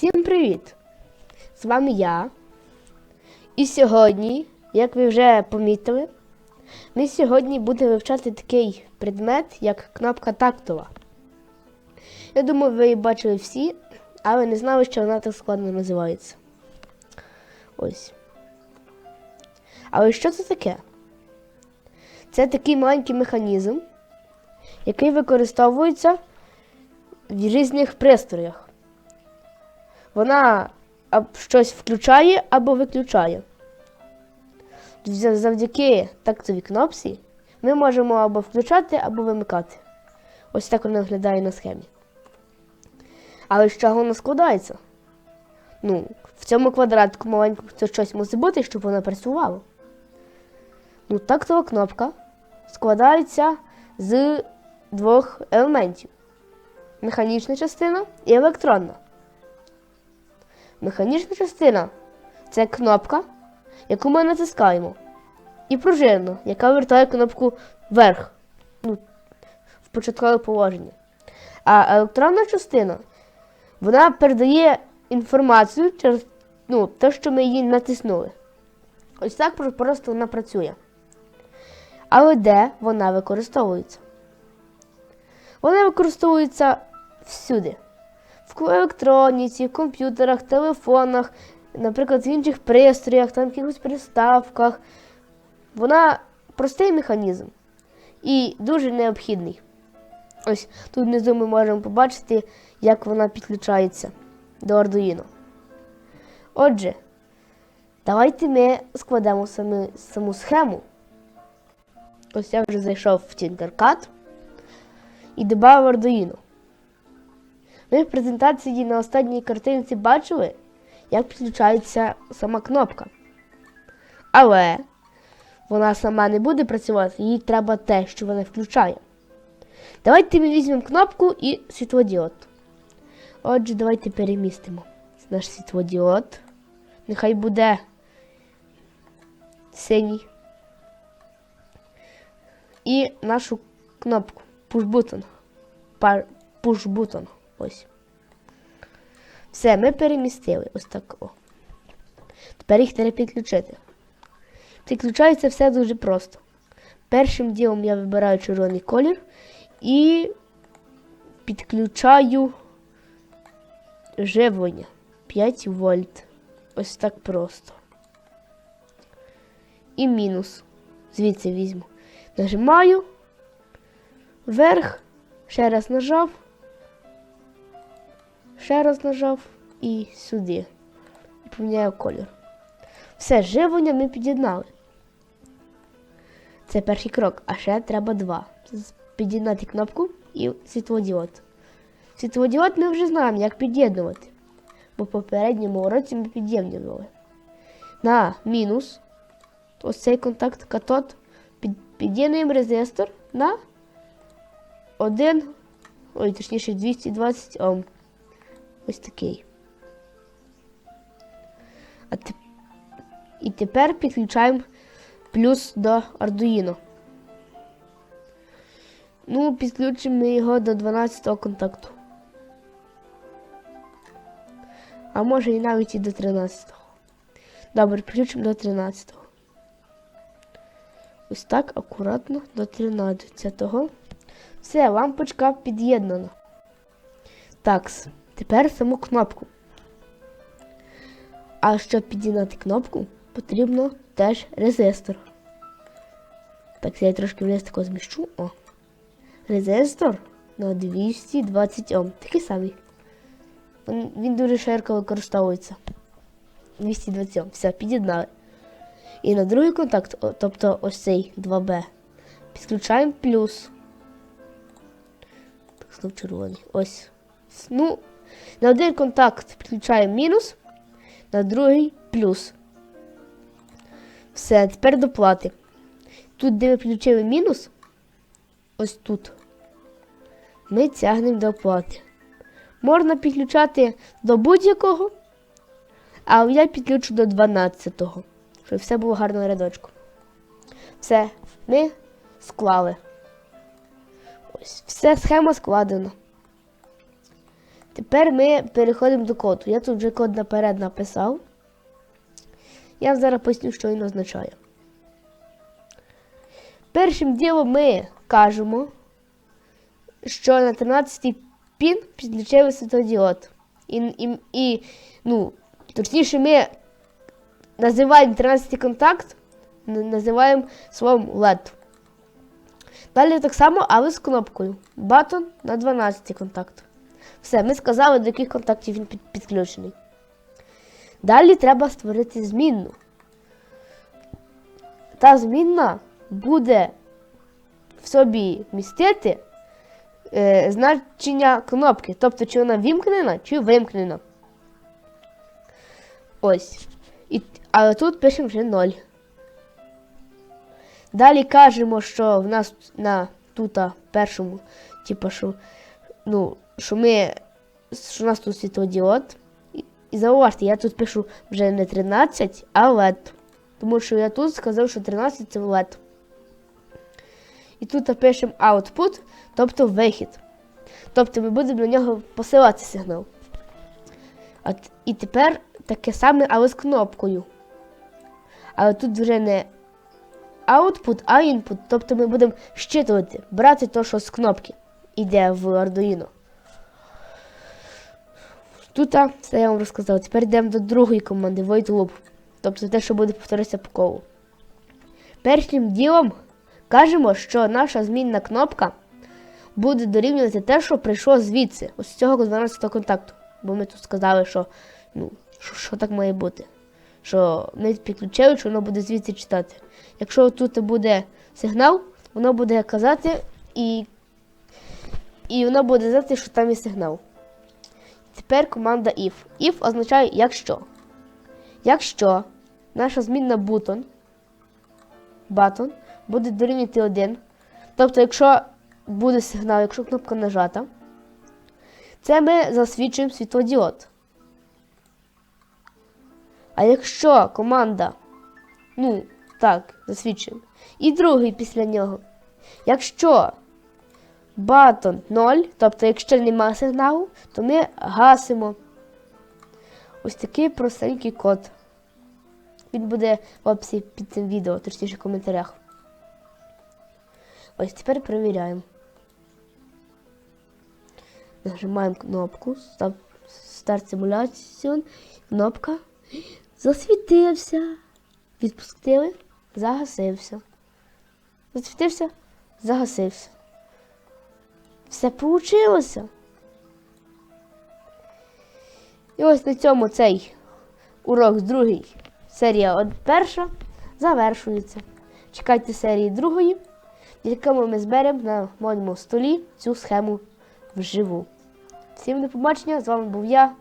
Всім привіт! З вами я. І сьогодні, як ви вже помітили, ми сьогодні будемо вивчати такий предмет, як кнопка тактова. Я думаю, ви її бачили всі, але не знали, що вона так складно називається. Ось. Але що це таке? Це такий маленький механізм, який використовується в різних пристроях. Вона щось включає або виключає. Завдяки тактовій кнопці ми можемо або включати, або вимикати. Ось так вона виглядає на схемі. Але з чого вона складається? Ну, в цьому квадратику маленькому це щось мусить бути, щоб вона працювала. Ну, тактова кнопка складається з двох елементів: механічна частина і електронна. Механічна частина це кнопка, яку ми натискаємо, і пружина, яка вертає кнопку вверх, ну, в початкове положення. А електронна частина вона передає інформацію через ну, те, що ми її натиснули. Ось так просто вона працює. Але де вона використовується? Вона використовується всюди. В електроніці, в комп'ютерах, телефонах, наприклад, в інших пристроях, там якихось приставках. Вона простий механізм і дуже необхідний. Ось тут внизу ми можемо побачити, як вона підключається до Arduino. Отже, давайте ми складемо самі, саму схему. Ось я вже зайшов в Tinkercad і додав Arduino. Ми в презентації на останній картинці бачили, як підключається сама кнопка. Але вона сама не буде працювати, їй треба те, що вона включає. Давайте ми візьмемо кнопку і світлодіод. Отже, давайте перемістимо наш світлодіод. Нехай буде синій. І нашу кнопку push-button. Push-button. Ось. Все, ми перемістили. Ось так. О. Тепер їх треба підключити. Підключається все дуже просто. Першим ділом я вибираю червоний колір і підключаю живлення 5 вольт. Ось так просто. І мінус. Звідси візьму. Нажимаю вверх, ще раз нажав, ще раз нажав і сюди. І поміняю колір. Все, живлення ми під'єднали. Це перший крок, а ще треба два. Під'єднати кнопку і світлодіод. Світлодіод ми вже знаємо, як під'єднувати. Бо в попередньому уроці ми під'єднували. На мінус. Ось цей контакт катод. Під'єднуємо резистор на 1, ой, точніше 220 Ом. Ось такий. А те- і тепер підключаємо плюс до Arduino. Ну, підключимо його до 12 контакту. А може і навіть і до 13. го Добре, підключимо до 13. го Ось так акуратно до 13-го. Все, лампочка під'єднана. Так, тепер саму кнопку. А щоб під'єднати кнопку, потрібно теж резистор. Так, я трошки вниз такого зміщу. О. Резистор на 220 Ом. Такий самий. Він, він дуже широко використовується. 220 Ом. Все, під'єднали. І на другий контакт, тобто ось цей 2Б, підключаємо плюс. Так, червоний. Ось. Ну, на один контакт підключаємо мінус, на другий плюс. Все, тепер до плати. Тут, де ми підключили мінус, ось тут, ми тягнемо до плати. Можна підключати до будь-якого, але я підключу до 12-го, щоб все було гарно рядочку. Все, ми склали. Ось, все, схема складена. Тепер ми переходимо до коду. Я тут вже код наперед написав. Я зараз поясню, що він означає. Першим ділом ми кажемо, що на 13 пін підключили світодіод. І, і, і ну, точніше, ми називаємо 13 контакт, називаємо словом LED. Далі так само, але з кнопкою. Батон на 12 контакт. Все, ми сказали, до яких контактів він під- підключений. Далі треба створити змінну. Та змінна буде в собі містити е, значення кнопки. Тобто, чи вона вімкнена, чи вимкнена. Ось. І, але тут пишемо вже 0. Далі кажемо, що в нас на тут першому, типу, що, ну, що ми, що у нас тут світлодіод. І, зауважте, я тут пишу вже не 13, а LED. Тому що я тут сказав, що 13 це LED. І тут пишемо output, тобто вихід. Тобто ми будемо на нього посилати сигнал. От, і тепер таке саме, але з кнопкою. Але тут вже не output, а input. Тобто ми будемо щитувати, брати те, що з кнопки йде в Arduino. Тут це я вам розказав. Тепер йдемо до другої команди void loop. Тобто те, що буде повторитися по колу. Першим ділом кажемо, що наша змінна кнопка буде дорівнювати те, що прийшло звідси, ось з цього 12 контакту. Бо ми тут сказали, що, ну, що, що так має бути. Що ми підключили, що воно буде звідси читати. Якщо тут буде сигнал, воно буде казати і, і воно буде знати, що там є сигнал. Тепер команда if. If означає якщо. Якщо наша змінна button, button буде дорівнювати 1, тобто, якщо буде сигнал, якщо кнопка нажата, це ми засвідчуємо світлодіод. А якщо команда, ну, так, засвідчуємо, і другий після нього, якщо батон 0, тобто якщо немає сигналу, то ми гасимо. Ось такий простенький код. Він буде в описі під цим відео, точніше в коментарях. Ось тепер перевіряємо. Нажимаємо кнопку Start Simulation. Кнопка. Засвітився. Відпустили, загасився. Засвітився, загасився. Все получилося. І ось на цьому цей урок з другий, серія од- перша, завершується. Чекайте серії другої, в якому ми зберемо на моєму столі цю схему вживу. Всім до побачення, з вами був я,